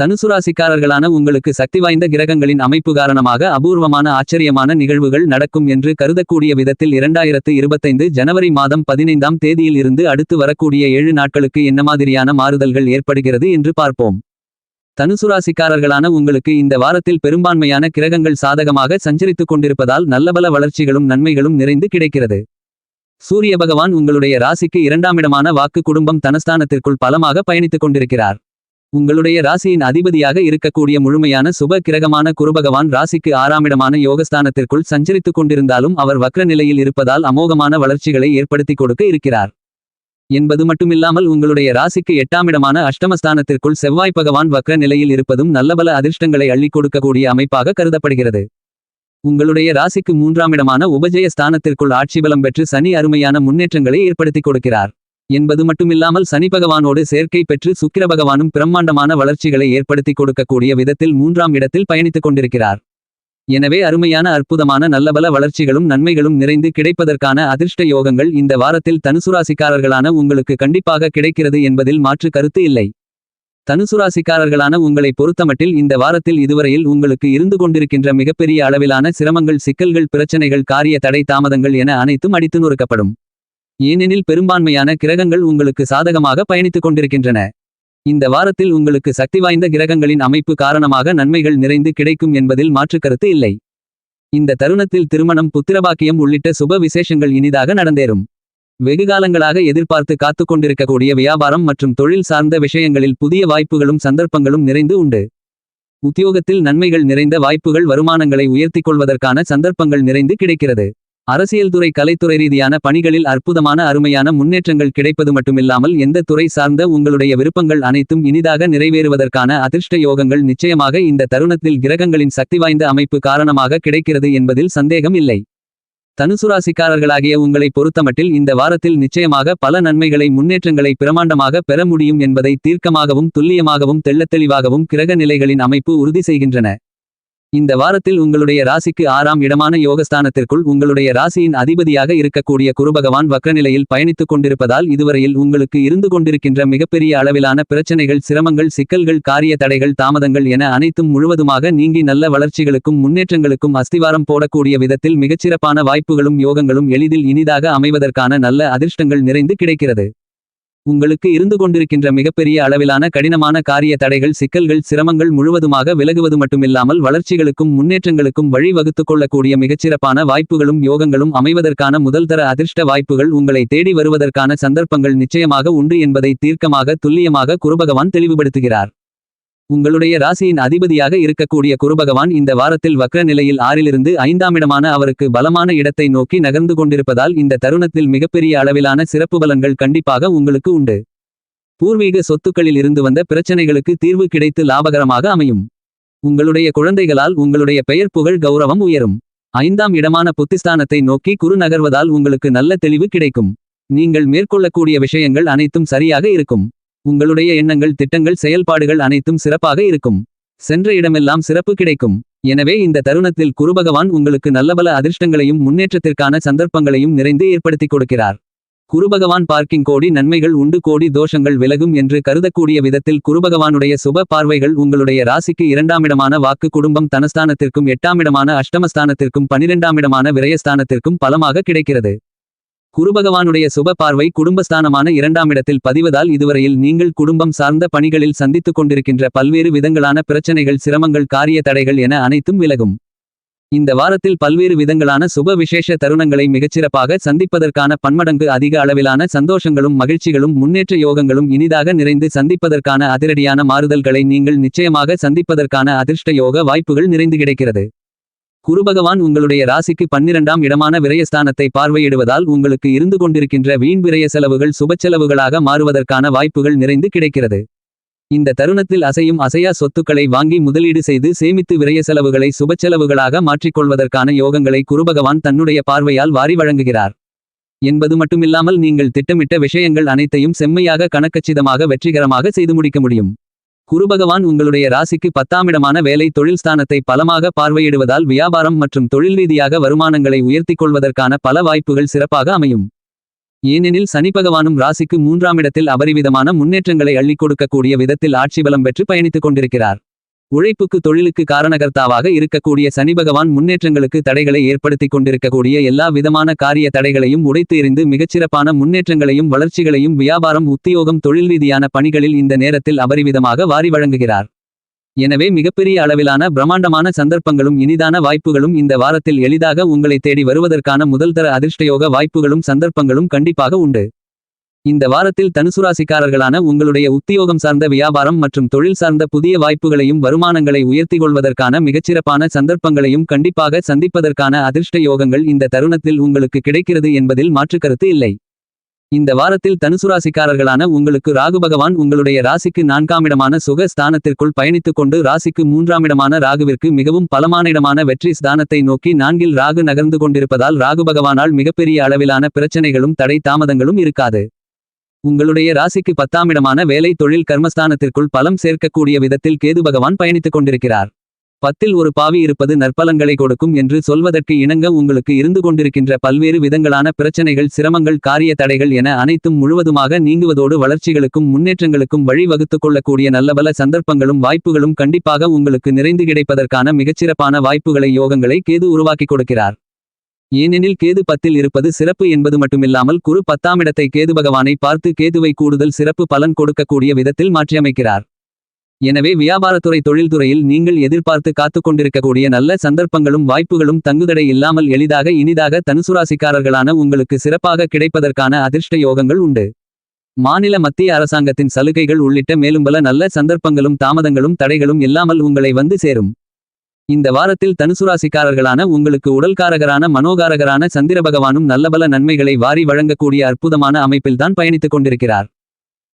தனுசு ராசிக்காரர்களான உங்களுக்கு சக்தி வாய்ந்த கிரகங்களின் அமைப்பு காரணமாக அபூர்வமான ஆச்சரியமான நிகழ்வுகள் நடக்கும் என்று கருதக்கூடிய விதத்தில் இரண்டாயிரத்து இருபத்தைந்து ஜனவரி மாதம் பதினைந்தாம் தேதியில் இருந்து அடுத்து வரக்கூடிய ஏழு நாட்களுக்கு என்ன மாதிரியான மாறுதல்கள் ஏற்படுகிறது என்று பார்ப்போம். தனுசு ராசிக்காரர்களான உங்களுக்கு இந்த வாரத்தில் பெரும்பான்மையான கிரகங்கள் சாதகமாக சஞ்சரித்துக் கொண்டிருப்பதால் நல்லபல வளர்ச்சிகளும் நன்மைகளும் நிறைந்து கிடைக்கிறது. சூரிய பகவான் உங்களுடைய ராசிக்கு இரண்டாமிடமான வாக்கு குடும்பம் தனஸ்தானத்திற்குள் பலமாக பயணித்துக் கொண்டிருக்கிறார். உங்களுடைய ராசியின் அதிபதியாக இருக்கக்கூடிய முழுமையான சுப கிரகமான குருபகவான் ராசிக்கு ஆறாமிடமான யோகஸ்தானத்திற்குள் சஞ்சரித்துக் கொண்டிருந்தாலும் அவர் வக்ர நிலையில் இருப்பதால் அமோகமான வளர்ச்சிகளை ஏற்படுத்திக் கொடுக்க இருக்கிறார். என்பது மட்டுமில்லாமல் உங்களுடைய ராசிக்கு எட்டாமிடமான அஷ்டமஸ்தானத்திற்குள் செவ்வாய் பகவான் வக்ர நிலையில் இருப்பதும் நல்லபல அதிர்ஷ்டங்களை அள்ளிக் கொடுக்கக்கூடிய அமைப்பாக கருதப்படுகிறது. உங்களுடைய ராசிக்கு மூன்றாமிடமான உபஜய ஸ்தானத்திற்குள் ஆட்சிபலம் பெற்று சனி அருமையான முன்னேற்றங்களை ஏற்படுத்திக் கொடுக்கிறார். என்பது மட்டுமில்லாமல் சனி பகவானோடு சேர்க்கை பெற்று சுக்கிர பகவானும் பிரம்மாண்டமான வளர்ச்சிகளை ஏற்படுத்திக் கொடுக்கக்கூடிய விதத்தில் மூன்றாம் இடத்தில் பயணித்துக் கொண்டிருக்கிறார். எனவே அருமையான அற்புதமான நல்லபல வளர்ச்சிகளும் நன்மைகளும் நிறைந்து கிடைப்பதற்கான அதிர்ஷ்ட யோகங்கள் இந்த வாரத்தில் தனுசுராசிக்காரர்களான உங்களுக்கு கண்டிப்பாக கிடைக்கிறது என்பதில் மாற்று கருத்து இல்லை. தனுசுராசிக்காரர்களான உங்களை பொறுத்தமட்டில் இந்த வாரத்தில் இதுவரையில் உங்களுக்கு இருந்து கொண்டிருக்கின்ற மிகப்பெரிய அளவிலான சிரமங்கள் சிக்கல்கள் பிரச்சனைகள் காரிய தடை தாமதங்கள் என அனைத்தும் அடித்து நொறுக்கப்படும். ஏனெனில் பெரும்பான்மையான கிரகங்கள் உங்களுக்கு சாதகமாக பயணித்துக் கொண்டிருக்கின்றன. இந்த வாரத்தில் உங்களுக்கு சக்தி வாய்ந்த கிரகங்களின் அமைப்பு காரணமாக நன்மைகள் நிறைந்து கிடைக்கும் என்பதில் மாற்றுக் கருத்து இல்லை. இந்த தருணத்தில் திருமணம் புத்திரபாக்கியம் உள்ளிட்ட சுப விசேஷங்கள் இனிதாக நடந்தேறும். வெகுகாலங்களாக எதிர்பார்த்து காத்துக் கொண்டிருக்கக்கூடிய வியாபாரம் மற்றும் தொழில் சார்ந்த விஷயங்களில் புதிய வாய்ப்புகளும் சந்தர்ப்பங்களும் நிறைந்து உண்டு. உத்தியோகத்தில் நன்மைகள் நிறைந்த வாய்ப்புகள் வருமானங்களை உயர்த்திக் கொள்வதற்கான சந்தர்ப்பங்கள் நிறைந்து கிடைக்கிறது. அரசியல் துறை கலைத்துறை ரீதியான பணிகளில் அற்புதமான அருமையான முன்னேற்றங்கள் கிடைப்பது மட்டுமில்லாமல் எந்த துறை சார்ந்த உங்களுடைய விருப்பங்கள் அனைத்தும் இனிதாக நிறைவேறுவதற்கான அதிர்ஷ்ட யோகங்கள் நிச்சயமாக இந்த தருணத்தில் கிரகங்களின் சக்தி வாய்ந்த அமைப்பு காரணமாக கிடைக்கிறது என்பதில் சந்தேகம் இல்லை. தனுசுராசிக்காரர்களாகிய உங்களை பொறுத்தமட்டில் இந்த வாரத்தில் நிச்சயமாக பல நன்மைகளை முன்னேற்றங்களை பிரமாண்டமாக பெற முடியும் என்பதை தீர்க்கமாகவும் துல்லியமாகவும் தெள்ளத்தெளிவாகவும் கிரக நிலைகளின் அமைப்பு உறுதி செய்கின்றன. இந்த வாரத்தில் உங்களுடைய ராசிக்கு ஆறாம் இடமான யோகஸ்தானத்திற்குள் உங்களுடைய ராசியின் அதிபதியாக இருக்கக்கூடிய குருபகவான் வக்ரநிலையில் பயணித்துக் கொண்டிருப்பதால் இதுவரையில் உங்களுக்கு இருந்து கொண்டிருக்கின்ற மிகப்பெரிய அளவிலான பிரச்சனைகள் சிரமங்கள் சிக்கல்கள் காரிய தடைகள் தாமதங்கள் என அனைத்தும் முழுவதுமாக நீங்கி நல்ல வளர்ச்சிகளுக்கும் முன்னேற்றங்களுக்கும் அஸ்திவாரம் போடக்கூடிய விதத்தில் மிகச்சிறப்பான வாய்ப்புகளும் யோகங்களும் எளிதில் இனிதாக அமைவதற்கான நல்ல அதிர்ஷ்டங்கள் நிறைந்து கிடைக்கிறது. உங்களுக்கு இருந்து கொண்டிருக்கின்ற மிகப்பெரிய அளவிலான கடினமான காரிய தடைகள் சிக்கல்கள் சிரமங்கள் முழுவதுமாக விலகுவது மட்டுமில்லாமல் வளர்ச்சிகளுக்கும் முன்னேற்றங்களுக்கும் வழி வகுத்துக் கொள்ளக்கூடிய மிகச்சிறப்பான வாய்ப்புகளும் யோகங்களும் அமைவதற்கான முதல்தர அதிர்ஷ்ட வாய்ப்புகள் உங்களை தேடி வருவதற்கான சந்தர்ப்பங்கள் நிச்சயமாக உண்டு என்பதை தீர்க்கமாக துல்லியமாக குருபகவான் தெளிவுபடுத்துகிறார். உங்களுடைய ராசியின் அதிபதியாக இருக்கக்கூடிய குருபகவான் இந்த வாரத்தில் வக்ர நிலையில் ஆறிலிருந்து ஐந்தாமிடமான அவருக்கு பலமான இடத்தை நோக்கி நகர்ந்து கொண்டிருப்பதால் இந்த தருணத்தில் மிகப்பெரிய அளவிலான சிறப்பு பலன்கள் கண்டிப்பாக உங்களுக்கு உண்டு. பூர்வீக சொத்துக்களில் இருந்து வந்த பிரச்சனைகளுக்கு தீர்வு கிடைத்து லாபகரமாக அமையும். உங்களுடைய குழந்தைகளால் உங்களுடைய பெயர் புகழ் கௌரவம் உயரும். ஐந்தாம் இடமான புத்திஸ்தானத்தை நோக்கி குரு நகர்வதால் உங்களுக்கு நல்ல தெளிவு கிடைக்கும். நீங்கள் மேற்கொள்ளக்கூடிய விஷயங்கள் அனைத்தும் சரியாக இருக்கும். உங்களுடைய எண்ணங்கள் திட்டங்கள் செயல்பாடுகள் அனைத்தும் சிறப்பாக இருக்கும். சென்ற இடமெல்லாம் சிறப்பு கிடைக்கும். எனவே இந்த தருணத்தில் குருபகவான் உங்களுக்கு நல்லபல அதிர்ஷ்டங்களையும் முன்னேற்றத்திற்கான சந்தர்ப்பங்களையும் நிறைந்து ஏற்படுத்திக் கொடுக்கிறார். குருபகவான் பார்க்கிங் கோடி நன்மைகள் உண்டு கோடி தோஷங்கள் விலகும் என்று கருதக்கூடிய விதத்தில் குருபகவானுடைய சுப பார்வைகள் உங்களுடைய ராசிக்கு இரண்டாமிடமான வாக்கு குடும்பம் தனஸ்தானத்திற்கும் எட்டாமிடமான அஷ்டமஸ்தானத்திற்கும் பனிரெண்டாமிடமான விரயஸ்தானத்திற்கும் பலமாக கிடைக்கிறது. குருபகவானுடைய சுப பார்வை குடும்பஸ்தானமான இரண்டாம் இடத்தில் பதிவதால் இதுவரையில் நீங்கள் குடும்பம் சார்ந்த பணிகளில் சந்தித்துக் கொண்டிருக்கின்ற பல்வேறு விதங்களான பிரச்சனைகள் சிரமங்கள் காரிய தடைகள் என அனைத்தும் விலகும். இந்த வாரத்தில் பல்வேறு விதங்களான சுப விசேஷ தருணங்களை மிகச்சிறப்பாக சந்திப்பதற்கான பன்மடங்கு அதிக அளவிலான சந்தோஷங்களும் மகிழ்ச்சிகளும் முன்னேற்ற யோகங்களும் இனிதாக நிறைந்து சந்திப்பதற்கான அதிரடியான மாறுதல்களை நீங்கள் நிச்சயமாக சந்திப்பதற்கான அதிர்ஷ்ட யோக வாய்ப்புகள் நிறைந்து கிடைக்கிறது. குருபகவான் உங்களுடைய ராசிக்கு பன்னிரண்டாம் இடமான விரயஸ்தானத்தை பார்வையிடுவதால் உங்களுக்கு இருந்து கொண்டிருக்கின்ற வீண் விரய செலவுகள் சுபச்செலவுகளாக மாறுவதற்கான வாய்ப்புகள் நிறைந்து கிடைக்கிறது. இந்த தருணத்தில் அசையும் அசையா சொத்துக்களை வாங்கி முதலீடு செய்து சேமித்து விரய செலவுகளை சுபச்செலவுகளாக மாற்றிக்கொள்வதற்கான யோகங்களை குருபகவான் தன்னுடைய பார்வையால் வாரி வழங்குகிறார். என்பது மட்டுமில்லாமல் நீங்கள் திட்டமிட்ட விஷயங்கள் அனைத்தையும் செம்மையாக கணக்கச்சிதமாக வெற்றிகரமாக செய்து முடிக்க முடியும். குருபகவான் உங்களுடைய ராசிக்கு பத்தாமிடமான வேலை தொழில் ஸ்தானத்தை பலமாக பார்வையிடுவதால் வியாபாரம் மற்றும் தொழில் ரீதியாக வருமானங்களை உயர்த்திக் கொள்வதற்கான பல வாய்ப்புகள் சிறப்பாக அமையும். ஏனெனில் சனி பகவானும் ராசிக்கு மூன்றாம் இடத்தில் அபரிவிதமான முன்னேற்றங்களை அள்ளிக் கொடுக்கக்கூடிய விதத்தில் ஆட்சி பலம் பெற்று பயணித்துக் கொண்டிருக்கிறார். உழைப்புக்கு தொழிலுக்கு காரணகர்த்தாவாக இருக்கக்கூடிய சனி பகவான் முன்னேற்றங்களுக்கு தடைகளை ஏற்படுத்திக் கொண்டிருக்கக்கூடிய எல்லா விதமான காரிய தடைகளையும் உடைத்து எறிந்து மிகச்சிறப்பான முன்னேற்றங்களையும் வளர்ச்சிகளையும் வியாபாரம் உத்தியோகம் தொழில் ரீதியான பணிகளில் இந்த நேரத்தில் அபரிவிதமாக வாரி வழங்குகிறார். எனவே மிகப்பெரிய அளவிலான பிரம்மாண்டமான சந்தர்ப்பங்களும் இனிதான வாய்ப்புகளும் இந்த வாரத்தில் எளிதாக உங்களை தேடி வருவதற்கான முதல்தர அதிர்ஷ்டயோக வாய்ப்புகளும் சந்தர்ப்பங்களும் கண்டிப்பாக உண்டு. இந்த வாரத்தில் தனுசுராசிக்காரர்களான உங்களுடைய உத்தியோகம் சார்ந்த வியாபாரம் மற்றும் தொழில் சார்ந்த புதிய வாய்ப்புகளையும் வருமானங்களை உயர்த்திக் கொள்வதற்கான மிகச்சிறப்பான சந்தர்ப்பங்களையும் கண்டிப்பாக சந்திப்பதற்கான அதிர்ஷ்ட யோகங்கள் இந்த தருணத்தில் உங்களுக்கு கிடைக்கிறது என்பதில் மாற்றுக்கருத்து இல்லை. இந்த வாரத்தில் தனுசுராசிக்காரர்களான உங்களுக்கு ராகு பகவான் உங்களுடைய ராசிக்கு நான்காமிடமான சுக ஸ்தானத்திற்குள் பயணித்துக் கொண்டு ராசிக்கு மூன்றாமிடமான ராகுவிற்கு மிகவும் பலமான இடமான வெற்றி ஸ்தானத்தை நோக்கி நான்கில் ராகு நகர்ந்து கொண்டிருப்பதால் ராகு பகவானால் மிகப்பெரிய அளவிலான பிரச்சனைகளும் தடை தாமதங்களும் இருக்காது. உங்களுடைய ராசிக்கு பத்தாமிடமான வேலை தொழில் கர்மஸ்தானத்திற்குள் பலம் சேர்க்கக்கூடிய விதத்தில் கேது பகவான் பயணித்துக் கொண்டிருக்கிறார். பத்தில் ஒரு பாவி இருப்பது நற்பலங்களை கொடுக்கும் என்று சொல்வதற்கு இணங்க உங்களுக்கு இருந்து கொண்டிருக்கின்ற பல்வேறு விதங்களான பிரச்சனைகள் சிரமங்கள் காரிய தடைகள் என அனைத்தும் முழுவதுமாக நீங்குவதோடு வளர்ச்சிகளுக்கும் முன்னேற்றங்களுக்கும் வழிவகுத்துக் கொள்ளக்கூடிய நல்லபல சந்தர்ப்பங்களும் வாய்ப்புகளும் கண்டிப்பாக உங்களுக்கு நிறைந்து கிடைப்பதற்கான மிகச்சிறப்பான வாய்ப்புகளை யோகங்களை கேது உருவாக்கிக் கொடுக்கிறார். ஏனெனில் கேது பத்தில் இருப்பது சிறப்பு என்பது மட்டுமில்லாமல் குரு பத்தாமிடத்தை கேது பகவானை பார்த்து கேதுவை கூடுதல் சிறப்பு பலன் கொடுக்கக்கூடிய விதத்தில் மாற்றியமைக்கிறார். எனவே வியாபாரத்துறை தொழில்துறையில் நீங்கள் எதிர்பார்த்து காத்துக் கொண்டிருக்கக்கூடிய நல்ல சந்தர்ப்பங்களும் வாய்ப்புகளும் தங்குதடை இல்லாமல் எளிதாக இனிதாக தனுசுராசிக்காரர்களான உங்களுக்கு சிறப்பாக கிடைப்பதற்கான அதிர்ஷ்ட யோகங்கள் உண்டு. மாநில மத்திய அரசாங்கத்தின் சலுகைகள் உள்ளிட்ட மேலும் பல நல்ல சந்தர்ப்பங்களும் தாமதங்களும் தடைகளும் இல்லாமல் உங்களை வந்து சேரும். இந்த வாரத்தில் தனுசுராசிக்காரர்களான உங்களுக்கு உடல்காரகரான மனோகாரகரான சந்திர பகவானும் நல்லபல நன்மைகளை வாரி வழங்கக்கூடிய அற்புதமான அமைப்பில்தான் பயணித்துக் கொண்டிருக்கிறார்.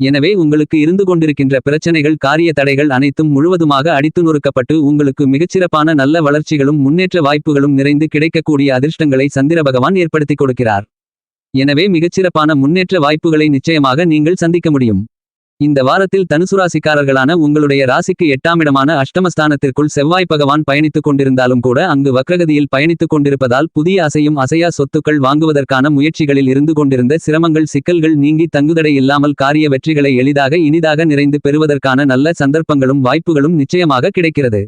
எனவே உங்களுக்கு இருந்து கொண்டிருக்கின்ற பிரச்சனைகள் காரிய தடைகள் அனைத்தும் முழுவதுமாக அடித்து நொறுக்கப்பட்டு உங்களுக்கு மிகச்சிறப்பான நல்ல வளர்ச்சிகளும் முன்னேற்ற வாய்ப்புகளும் நிறைந்து கிடைக்கக்கூடிய அதிர்ஷ்டங்களை சந்திர பகவான் ஏற்படுத்திக் கொடுக்கிறார். எனவே மிகச்சிறப்பான முன்னேற்ற வாய்ப்புகளை நிச்சயமாக நீங்கள் சந்திக்க முடியும். இந்த வாரத்தில் தனுசுராசிக்காரர்களான உங்களுடைய ராசிக்கு எட்டாமிடமான அஷ்டமஸ்தானத்திற்குள் செவ்வாய் பகவான் பயணித்துக் கொண்டிருந்தாலும் கூட அங்கு வக்ரகதியில் பயணித்துக் கொண்டிருப்பதால் புதிய அசையும் அசையா சொத்துக்கள் வாங்குவதற்கான முயற்சிகளில் இருந்து கொண்டிருந்த சிரமங்கள் சிக்கல்கள் நீங்கி தங்குதடை இல்லாமல் காரிய வெற்றிகளை எளிதாக இனிதாக நிறைந்து பெறுவதற்கான நல்ல சந்தர்ப்பங்களும் வாய்ப்புகளும் நிச்சயமாக கிடைக்கிறது.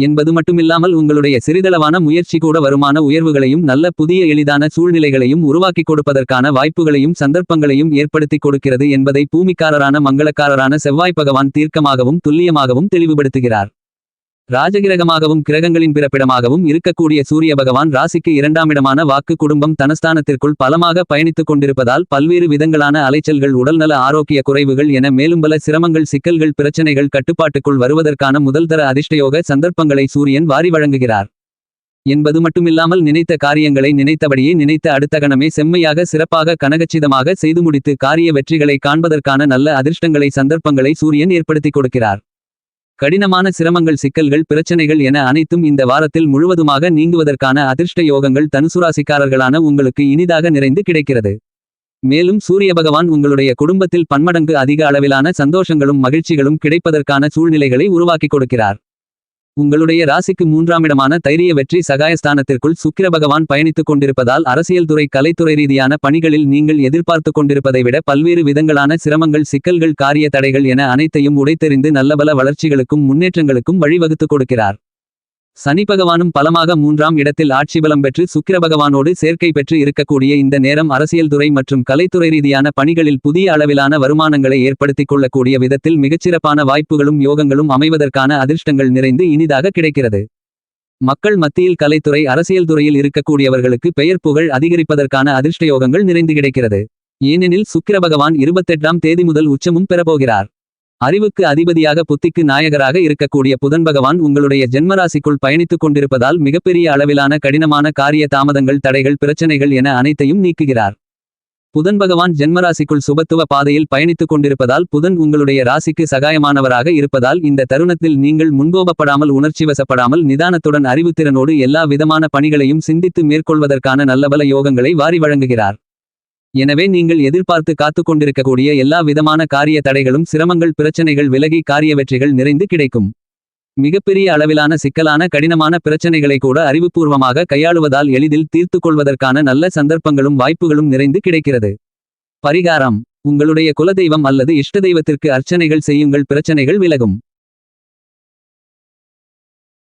என்பது மட்டுமில்லாமல் உங்களுடைய சிறிதளவான முயற்சி கூட வருமான உயர்வுகளையும் நல்ல புதிய எளிதான சூழ்நிலைகளையும் உருவாக்கிக் கொடுப்பதற்கான வாய்ப்புகளையும் சந்தர்ப்பங்களையும் ஏற்படுத்திக் கொடுக்கிறது என்பதை பூமிக்காரரான மங்களக்காரரான செவ்வாய் பகவான் தீர்க்கமாகவும் துல்லியமாகவும் தெளிவுபடுத்துகிறார். ராஜகிரகமாகவும் கிரகங்களின் பிறப்பிடமாகவும் இருக்கக்கூடிய சூரிய பகவான் ராசிக்கு இரண்டாமிடமான வாக்கு குடும்பம் தனஸ்தானத்திற்குள் பலமாக பயணித்துக் கொண்டிருப்பதால் பல்வேறு விதங்களான அலைச்சல்கள் உடல்நல ஆரோக்கிய குறைவுகள் என மேலும் பல சிரமங்கள் சிக்கல்கள் பிரச்சனைகள் கட்டுப்பாட்டுக்குள் வருவதற்கான முதல்தர அதிர்ஷ்டயோக சந்தர்ப்பங்களை சூரியன் வாரி வழங்குகிறார். என்பது மட்டுமில்லாமல் நினைத்த காரியங்களை நினைத்தபடியே நினைத்த அடுத்த கணமே செம்மையாக சிறப்பாக கனகச்சிதமாக செய்து முடித்து காரிய வெற்றிகளை காண்பதற்கான நல்ல அதிர்ஷ்டங்களை சந்தர்ப்பங்களை சூரியன் ஏற்படுத்திக் கொடுக்கிறார். கடினமான சிரமங்கள் சிக்கல்கள் பிரச்சனைகள் என அனைத்தும் இந்த வாரத்தில் முழுவதுமாக நீங்குவதற்கான அதிர்ஷ்ட யோகங்கள் தனுசுராசிக்காரர்களான உங்களுக்கு இனிதாக நிறைந்து கிடைக்கிறது. மேலும் சூரிய பகவான் உங்களுடைய குடும்பத்தில் பன்மடங்கு அதிக அளவிலான சந்தோஷங்களும் மகிழ்ச்சிகளும் கிடைப்பதற்கான சூழ்நிலைகளை உருவாக்கிக் கொடுக்கிறார். உங்களுடைய ராசிக்கு மூன்றாமிடமான தைரிய வெற்றி சகாயஸ்தானத்திற்குள் சுக்கிர பகவான் பயணித்துக் கொண்டிருப்பதால் அரசியல் துறை கலைத்துறை ரீதியான பணிகளில் நீங்கள் எதிர்பார்த்துக் கொண்டிருப்பதை விட பல்வேறு விதங்களான சிரமங்கள் சிக்கல்கள் காரிய தடைகள் என அனைத்தையும் உடைத்தெறிந்து நல்லபல வளர்ச்சிகளுக்கும் முன்னேற்றங்களுக்கும் வழிவகுத்துக் கொடுக்கிறார். சனி பகவானும் பலமாக மூன்றாம் இடத்தில் ஆட்சி பலம் பெற்று சுக்கிர பகவானோடு சேர்க்கை பெற்று இருக்கக்கூடிய இந்த நேரம் அரசியல் துறை மற்றும் கலைத்துறை ரீதியான பணிகளில் புதிய அளவிலான வருமானங்களை ஏற்படுத்திக் கொள்ளக்கூடிய விதத்தில் மிகச்சிறப்பான வாய்ப்புகளும் யோகங்களும் அமைவதற்கான அதிர்ஷ்டங்கள் நிறைந்து இனிதாக கிடைக்கிறது. மக்கள் மத்தியில் கலைத்துறை அரசியல் துறையில் இருக்கக்கூடியவர்களுக்கு பெயர் புகழ் அதிகரிப்பதற்கான அதிர்ஷ்ட யோகங்கள் நிறைந்து கிடைக்கிறது. ஏனெனில் சுக்கிர பகவான் இருபத்தெட்டாம் தேதி முதல் உச்சமும் பெறப்போகிறார். அறிவுக்கு அதிபதியாக புத்திக்கு நாயகராக இருக்கக்கூடிய புதன் பகவான் உங்களுடைய ஜென்மராசிக்குள் பயணித்துக் கொண்டிருப்பதால் மிகப்பெரிய அளவிலான கடினமான காரிய தாமதங்கள் தடைகள் பிரச்சனைகள் என அனைத்தையும் நீக்குகிறார். புதன் பகவான் ஜென்மராசிக்குள் சுபத்துவ பாதையில் பயணித்துக் கொண்டிருப்பதால் புதன் உங்களுடைய ராசிக்கு சகாயமானவராக இருப்பதால் இந்த தருணத்தில் நீங்கள் முன்கோபப்படாமல் உணர்ச்சிவசப்படாமல் நிதானத்துடன் அறிவுத்திறனோடு எல்லா விதமான பணிகளையும் சிந்தித்து மேற்கொள்வதற்கான நல்லபல யோகங்களை வாரி வழங்குகிறார். எனவே நீங்கள் எதிர்பார்த்து காத்துக் கொண்டிருக்கக்கூடிய எல்லா விதமான காரிய தடைகளும் சிரமங்கள் பிரச்சனைகள் விலகி காரிய வெற்றிகள் நிறைந்து கிடைக்கும். மிகப்பெரிய அளவிலான சிக்கலான கடினமான பிரச்சனைகளை கூட அறிவுபூர்வமாக கையாளுவதால் எளிதில் தீர்த்து கொள்வதற்கான நல்ல சந்தர்ப்பங்களும் வாய்ப்புகளும் நிறைந்து கிடைக்கிறது. பரிகாரம். உங்களுடைய குலதெய்வம் அல்லது இஷ்ட தெய்வத்திற்கு அர்ச்சனைகள் செய்யுங்கள் பிரச்சனைகள் விலகும்.